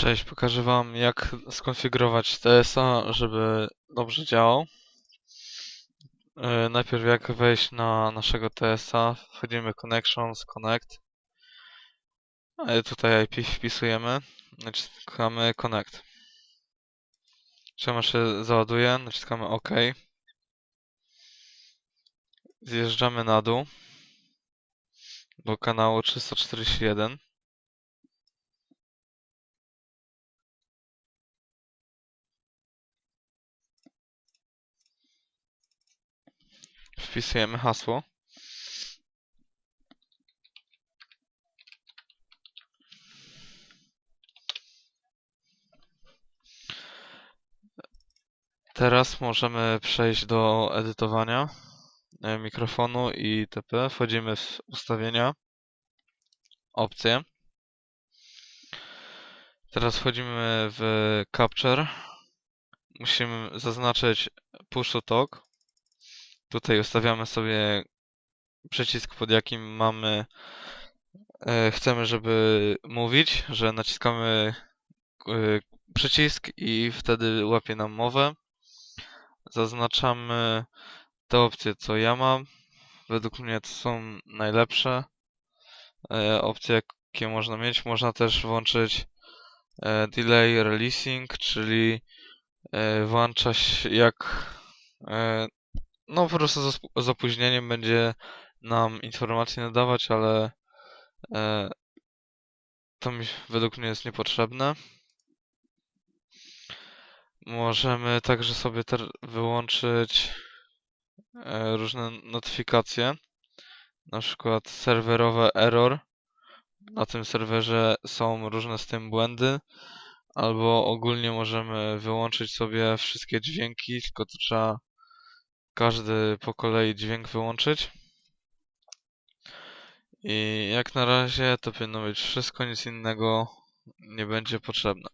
Cześć, pokażę Wam jak skonfigurować TS-a, żeby dobrze działał. Yy, Najpierw jak wejść na naszego TS-a, wchodzimy Connections, Connect. Tutaj IP wpisujemy, naciskamy Connect. Czemu się załaduje, naciskamy OK. Zjeżdżamy na dół do kanału 341. Wpisujemy hasło. Teraz możemy przejść do edytowania e, mikrofonu i itp. Wchodzimy w ustawienia, opcje. Teraz wchodzimy w Capture. Musimy zaznaczyć Push to Talk. Tutaj ustawiamy sobie przycisk, pod jakim mamy, e, chcemy, żeby mówić, że naciskamy e, przycisk i wtedy łapie nam mowę. Zaznaczamy te opcje, co ja mam. Według mnie to są najlepsze e, opcje, jakie można mieć. Można też włączyć e, delay releasing, czyli e, jak e, no po prostu z opóźnieniem będzie nam informacje nadawać, ale e, to mi według mnie jest niepotrzebne. Możemy także sobie wyłączyć e, różne notyfikacje, na przykład serwerowe error. Na tym serwerze są różne z tym błędy, albo ogólnie możemy wyłączyć sobie wszystkie dźwięki, tylko to trzeba każdy po kolei dźwięk wyłączyć. I jak na razie to powinno być wszystko, nic innego nie będzie potrzebne.